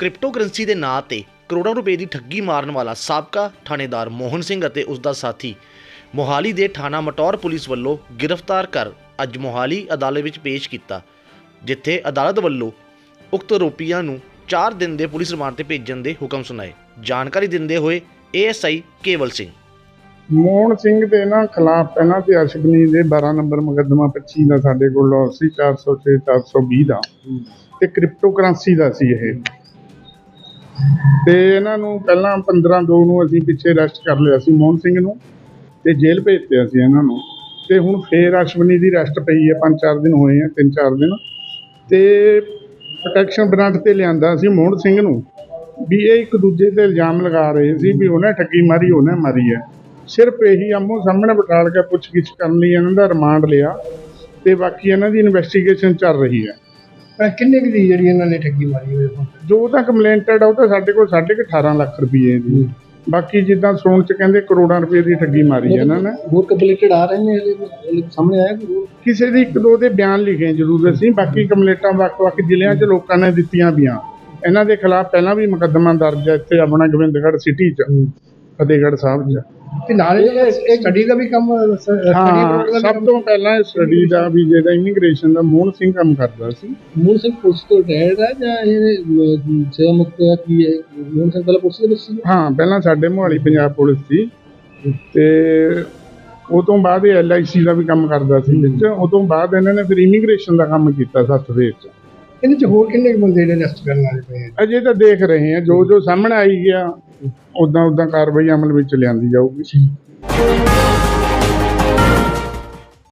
Cryptocurrency ਦੇ ਨਾਂ ਤੇ ਕਰੋੜਾਂ ਰੁਪਏ ਦੀ ਠੱਗੀ ਮਾਰਨ ਵਾਲਾ ਸਾਬਕਾ ਥਾਣੇਦਾਰ ਮੋਹਨ ਸਿੰਘ ਅਤੇ ਉਸ ਦਾ ਸਾਥੀ ਮੋਹਾਲੀ ਦੇ ਥਾਣਾ ਮਟੌਰ ਪੁਲਿਸ ਵੱਲੋਂ ਗ੍ਰਿਫਤਾਰ ਕਰ ਅੱਜ ਮੋਹਾਲੀ ਅਦਾਲਤ ਵਿੱਚ ਪੇਸ਼ ਕੀਤਾ, ਜਿੱਥੇ ਅਦਾਲਤ ਵੱਲੋਂ ਉਕਤ ਆਰੋਪੀਆਂ ਨੂੰ 4 ਦਿਨ ਦੇ ਪੁਲਿਸ ਰਿਮਾਂਡ ਤੇ ਭੇਜਣ ਦੇ ਹੁਕਮ ਸੁਣਾਏ। ਜਾਣਕਾਰੀ ਦਿੰਦੇ ਹੋਏ ਏਐਸਆਈ ਕੇਵਲ ਸਿੰਘ। ਮੋਹਨ ਸਿੰਘ ਦੇ ਨਾ ਖਿਲਾਫ ਪਹਿਲਾਂ ਤੇ ਅਰਸ਼ਬਨੀ ਦੇ 12 ਨੰਬਰ ਮੁਕੱਦਮਾ 25 ਦਾ ਸਾਡੇ ਕੋਲ ਸੀ 406 420 ਦਾ। ਤੇ ਕ੍ਰਿਪਟੋ ਕਰੰਸੀ ਦਾ ਸੀ ਇਹ। ਤੇ ਇਹਨਾਂ ਨੂੰ ਪਹਿਲਾਂ 15 2 ਨੂੰ ਅਸੀਂ ਪਿੱਛੇ ਅਰੈਸਟ ਕਰ ਲਿਆ ਸੀ ਮੋਹਨ ਸਿੰਘ ਨੂੰ ਤੇ ਜੇਲ੍ਹ ਭੇਜਿਆ ਸੀ ਇਹਨਾਂ ਨੂੰ। ਤੇ ਹੁਣ ਫੇਰ ਅਸ਼ਵਨੀ ਦੀ ਅਰੈਸਟ ਪਈ ਹੈ 5-4 ਦਿਨ ਹੋਏ ਆ 3-4 ਦਿਨ। ਤੇ ਪ੍ਰੋਟੈਕਸ਼ਨ ਬ੍ਰਾਂਚ ਤੇ ਲਿਆਂਦਾ ਸੀ ਮੋਹਨ ਸਿੰਘ ਨੂੰ ਵੀ ਇਹ ਇੱਕ ਦੂਜੇ ਤੇ ਇਲਜ਼ਾਮ ਲਗਾ ਰਹੇ ਸੀ ਵੀ ਉਹਨੇ ਠੱਗੀ ਮਾਰੀ, ਉਹਨੇ ਮਾਰੀ ਹੈ। ਸਿਰਫ ਇਹੀ ਆਮੋ ਸਾਹਮਣੇ ਬਿਠਾਲ ਕੇ ਪੁੱਛਗਿੱਛ ਕਰਨ ਲਈ ਇਹਨਾਂ ਦਾ ਰਿਮਾਂਡ ਲਿਆ ਤੇ ਬਾਕੀ ਇਹਨਾਂ ਦੀ ਇਨਵੈਸਟੀਗੇਸ਼ਨ ਚੱਲ ਰਹੀ ਹੈ। ਪਰ ਕਿੰਨੇ ਕੁ ਦੀ ਜਿਹੜੀ ਇਹਨਾਂ ਨੇ ਠੱਗੀ ਮਾਰੀ ਹੋਈ ਹੁਣ? ਜੋ ਤਾਂ ਕੰਪਲੇਂਟਡ ਆ ਉਹ ਤਾਂ ਸਾਡੇ ਕੋਲ ਸਾਢੇ ਕੁ 18 ਲੱਖ ਰੁਪਏ ਦੀ। ਬਾਕੀ ਜਿੱਦਾਂ ਸੁਣ ਚ ਕਹਿੰਦੇ ਕਰੋੜਾਂ ਰੁਪਏ ਦੀ ਠੱਗੀ ਮਾਰੀ ਹੈ ਇਹਨਾਂ ਨੇ। ਹੋਰ ਕੰਪਲੀਟਡ ਆ ਰਹੇ ਨੇ ਇਹਦੇ ਸਾਹਮਣੇ ਆਇਆ ਕੋਈ ਹੋਰ? ਕਿਸੇ ਦੀ ਇੱਕ ਦੋ ਦੇ ਬਿਆਨ ਲਿਖੇ ਜ਼ਰੂਰ ਅਸੀਂ। ਬਾਕੀ ਕੰਪਲੇਂਟਾਂ ਵੱਖ-ਵੱਖ ਜ਼ਿਲ੍ਹਿਆਂ 'ਚ ਲੋਕਾਂ ਨੇ ਦਿੱਤੀਆਂ ਵੀਆਂ ਇਹਨਾਂ ਦੇ ਖਿਲਾਫ ਪਹਿਲਾਂ ਵੀ ਮੁਕੱਦਮਾ ਦਰਜ ਹੈ ਇੱਥੇ ਆਪਣਾ ਗੋਬਿੰਦਗੜ੍ਹ ਸਿਟੀ 'ਚ। ਫਤਿਹਗੜ੍ਹ ਸਾਹਿਬ 'ਚ। ਤੇ ਨਾਲ ਇਹ ਸਟੱਡੀ ਦਾ ਵੀ ਕੰਮ ਹਾਂ ਦਾ ਸਭ ਤੋਂ ਪਹਿਲਾਂ ਸਟੱਡੀ ਦਾ ਵੀ ਜਿਹੜਾ ਇਮੀਗ੍ਰੇਸ਼ਨ ਦਾ ਮੋਹਨ ਸਿੰਘ ਕੰਮ ਕਰਦਾ ਸੀ। ਮੂਲ ਸਿੰਘ ਪੁਲਿਸ ਤੋਂ ਰਿਟਾਇਰਡ ਹੈ ਜਾਂ ਇਹ ਸੇਵਾ ਮੁਕਤ ਹੈ ਕੀ ਹੈ? ਮੂਲ ਸਿੰਘ ਪਹਿਲਾਂ ਪੁਲਿਸ ਦੇ ਵਿੱਚ ਸੀ? ਹਾਂ ਪਹਿਲਾਂ ਸਾਡੇ ਮੁਹਾਲੀ ਪੰਜਾਬ ਪੁਲਿਸ ਸੀ। ਤੇ ਉਹ ਤੋਂ ਬਾਅਦ ਇਹ ਐਲਆਈਸੀ ਦਾ ਵੀ ਕੰਮ ਕਰਦਾ ਸੀ ਵਿੱਚ। ਉਹ ਤੋਂ ਬਾਅਦ ਇਹਨਾਂ ਨੇ ਫਿਰ ਇਮੀਗ੍ਰੇਸ਼ਨ ਦਾ ਕੰਮ ਕੀਤਾ ਸੱਤਵੇਰ 'ਚ। ਇਹਦੇ ਚ ਹੋਰ ਕਿੰਨੇ ਕੁ ਬੰਦੇ ਜਿਹੜੇ ਅਰੈਸਟ ਕਰਨ ਵਾਲੇ ਪਏ ਆ? ਅਜੇ ਤਾਂ ਦੇਖ ਰਹੇ ਹਾਂ ਜੋ ਜੋ ਸਾਹਮਣੇ ਆਈ ਗਿਆ ਉਦਾਂ ਉਦਾਂ ਕਾਰਵਾਈ ਅਮਲ ਵਿੱਚ ਲਿਆਂਦੀ ਜਾਊਗੀ।